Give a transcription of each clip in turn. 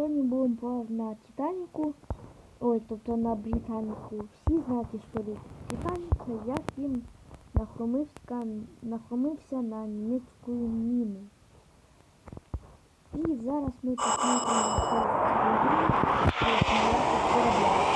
сьогодні будемо на Титаніку. Ой, тобто на Британіку. Всі знають історію Титаніка, як він нахромився, нахромився на німецьку міну. І зараз ми посмотримо цю гру корабля.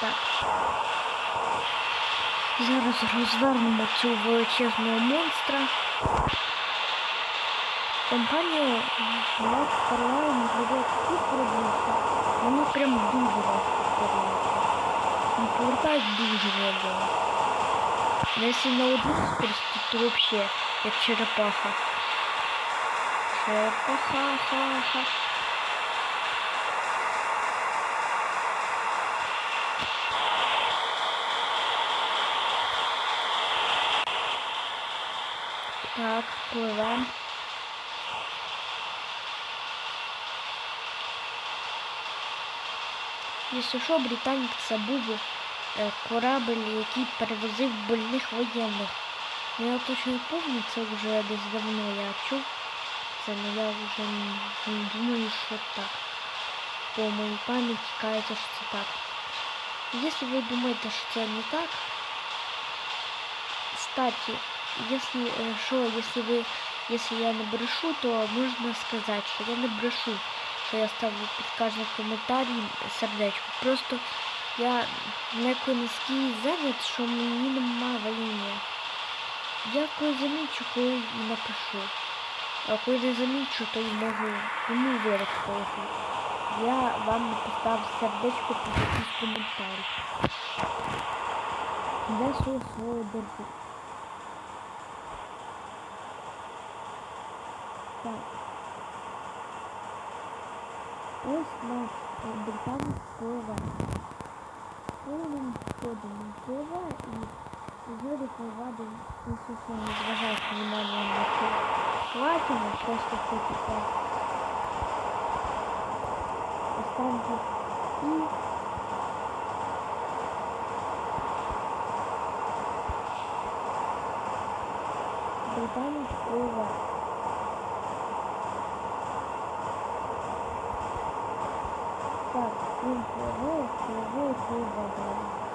Так. Зараз розвернемо цього величезного монстра. Компанія Starline зробила такі продукти. Мені прям дуже важко повертати. Не повертають дуже. Но Якщо на одну скорость, то вообще як черепаха. Черепаха, ха-ха. Так, пливем. Якщо що, Британік це був е, корабль, який перевозив больних воєнних. Ну, Я точно не пам'ятаю, це вже десь давно я чув. Це ну, я вже не думаю, що так. По моїй пам'яті кажеться, що це так. Якщо ви думаєте, що це не так, кстати, если э, что, если вы, если я не то можно сказать, что я не брешу, что я ставлю під кожним коментарем сердечко. Просто я некой низький зайнят, що мені нема времени. Я коли замічу, коли напишу. А коли не замічу, то й можу кому вирішити. Я вам написав сердечко під якийсь коментар. Де своє слово. Так. Ось наш британець пливе. Повним ходом пливе і згоди пливати інсусом не зважає внимання на це. Платимо, просто це таке. Останки і британець пливе. Так, він пливе, пливе, пливе далі.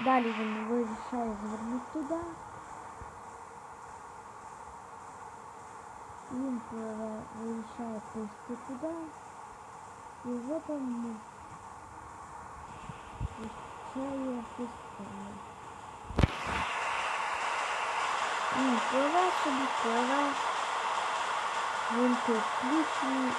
Далі він вирішає звернути туди. Він пливе, вирішає плисти туди. І вже там ну, вирішає систему. Він пливе собі, пливе. Він тут включений.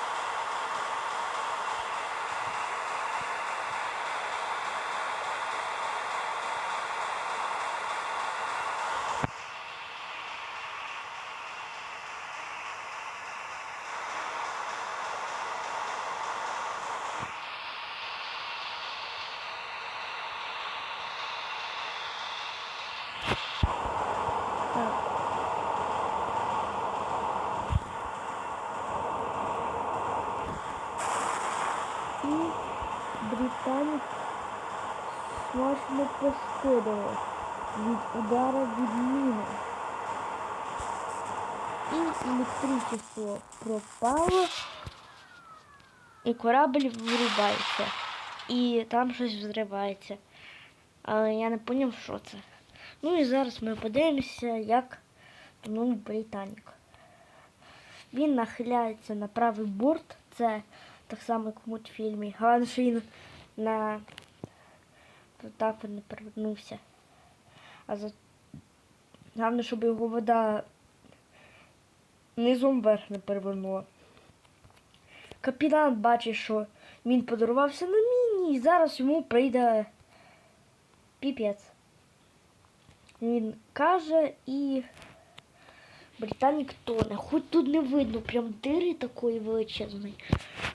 Смачно пошкодило від удара від міни. І електричество пропало, і корабль вирубається. І там щось взривається. Але я не зрозумів, що це. Ну і зараз ми подивимося, як тонув Британік. Він нахиляється на правий борт. Це так само, як в мультфільмі. Він на так він не перевернувся. А за... Головне, щоб його вода низом вверх не перевернула. Капітан бачить, що він подарувався на міні, і зараз йому прийде піпець. Він каже і Британік тоне. Хоч тут не видно прям дири такої величезної.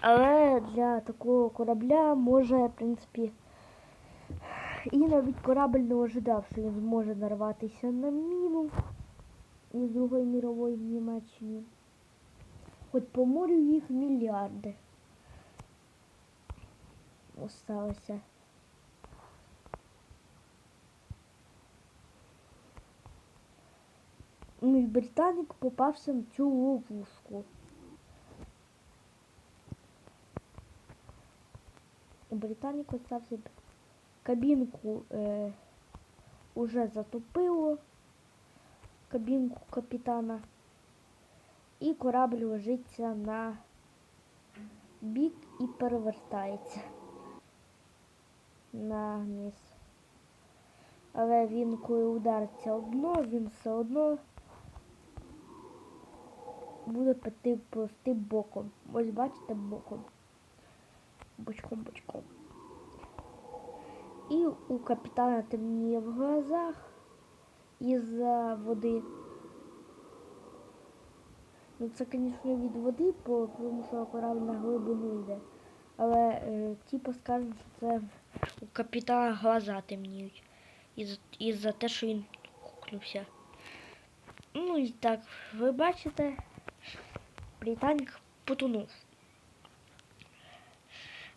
Але для такого корабля може, в принципі, і навіть корабль не ожидав, що він зможе нарватися на міну із Другої мірової в Німеччині. Хоч по морю їх мільярди. Осталося. Ну і Британік попався на цю ловушку. Британік остався кабінку е, уже затопило кабінку капітана. І корабль ложиться на бік і перевертається на низ. Але він, коли удариться об дно, він все одно буде пити пливти боком. Ось бачите боком. Бочком, бочком. І у капітана темніє в глазах із-за води. Ну це, звісно, від води, тому що корабль на глибину йде. Але е, типу скажуть, що це у капітана глаза темніють. Із- Із-за те, що він куклювся. Ну і так, ви бачите, Британік потонув.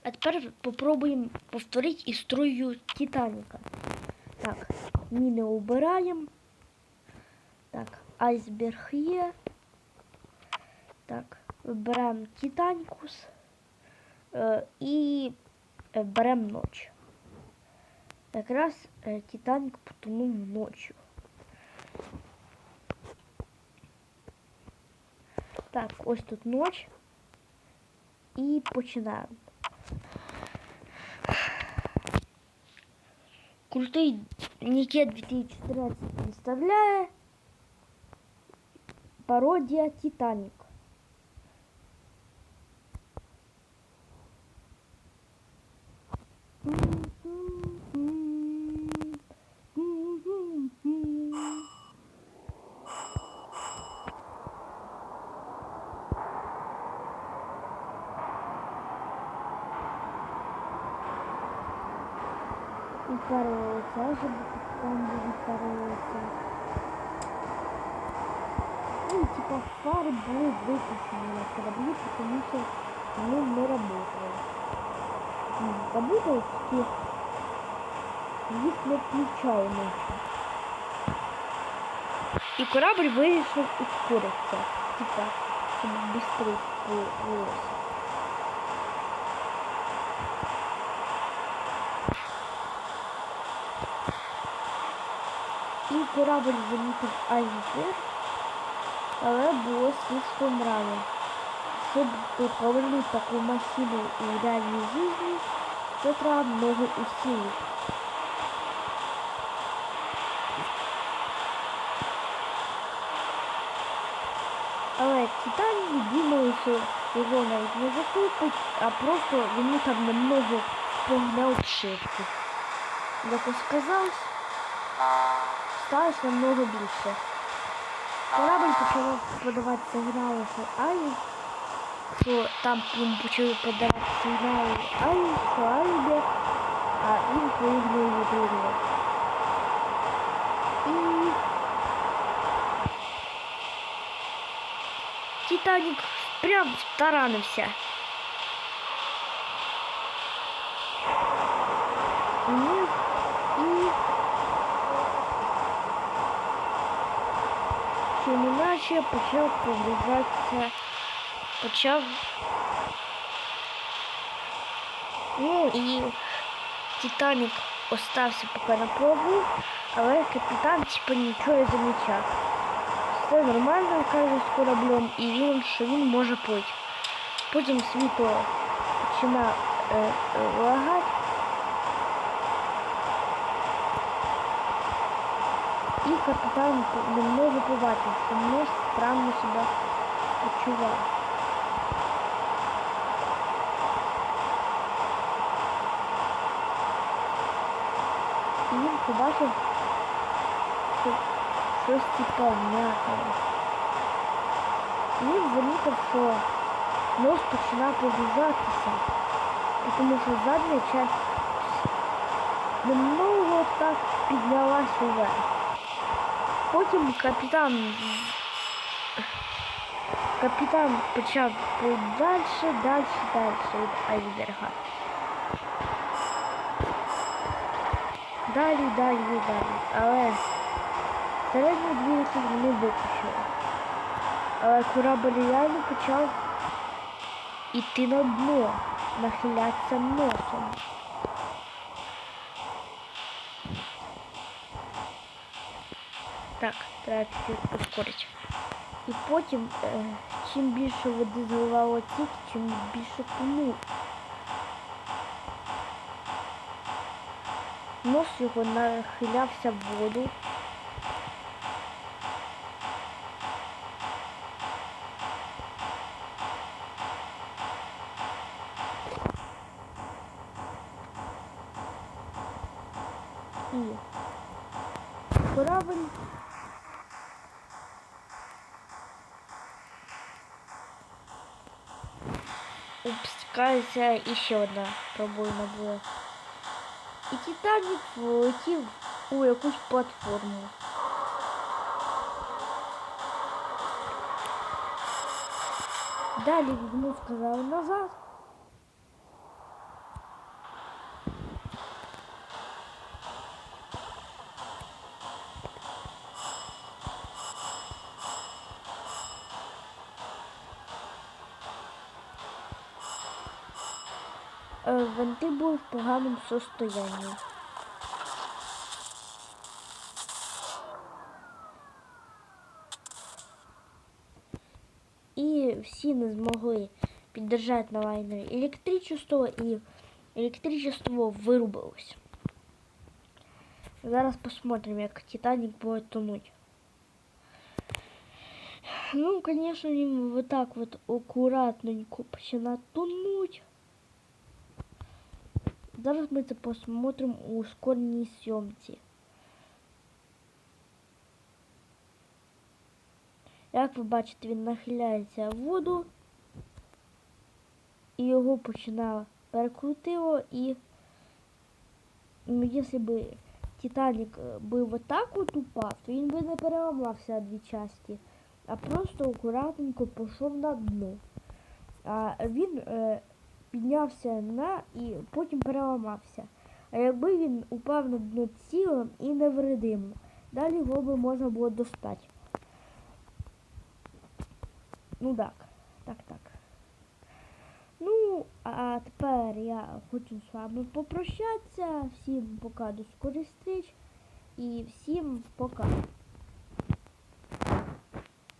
А тепер попробуємо повторити історію Титаніка. Так, міни убираємо. Так, айсберг є. Так, Титанікус е, і е, беремо ніч. Якраз е, Титанік потонув ночі. Так, ось тут ніч. І починаємо. Крутий Нікет 2014 представляя пародия Титанік. Упоролся, а щоб там буде упоролся. Ну, типа фары были выключены на корабле, потому что они не работали. М, Работают все. Их не включаємо. І корабль вирішив ускоритися. Типа, щоб швидше плилося. І корабль замітив айсберг, але було слишком рано. Щоб повернути таку машину у реальній житті, це треба много усилий. Але Титанік думали, що його навіть не затопить, а просто йому там немного погнав шибку. Як сказалось, сталося намного більше. Корабль почав подавати сигнали, що Ай, що там їм почали подавати сигнали Ай, що Ай йде, а він поїхав відрізав. І Титанік прям втаранився. Іначе почав погружатися, почав. Ну і Титанік остався поки на плаву, але капітан типа нічого не замічав. Все нормально, каже, з кораблем, і він, що він може плити. Потім світло починає е, е, лагати. І капітан немного побачив, що мыс странно себе почував. І він побачив, що щось типа м'якого. І він замітив, що нос починає погружатися, тому що задня часть немного так піднялась уверх. Потім капітан капітан почав далі, далі, далі від айсберга. Далі, далі, далі. Але середні двійки вони випущили. Але корабль реально почав іти на дно, нахилятися носом. Так, треба чуть ускорити. І потім, е, чим більше води заливало тік, чим більше тонув. Нос його нахилявся в воду. І корабль опускається еще ще одна пробоїна була. І Титанік влетів у якусь платформу. Далі йому сказали назад. Е, Венти були в поганому состоянні. І всі не змогли піддержати на лайнері електричество і електричество вирубилось. Зараз посмотрим, як Титанік буде тонуть. Ну, конечно, вот так вот аккуратненько починає тонуть. Зараз ми це посмотрим у ускореній сьомці. Як ви бачите, він нахиляється в воду і його починало перекрутило і ну, якщо б Титанік е, би вот так от упав, то він би не переламався дві часті, а просто акуратненько пішов на дно. А він е, піднявся на і потім переламався. А якби він упав на дно цілим і невредимим, далі його би можна було достати. Ну так, так, так. Ну, а тепер я хочу з вами попрощатися. Всім пока до скорих зустріч і всім пока.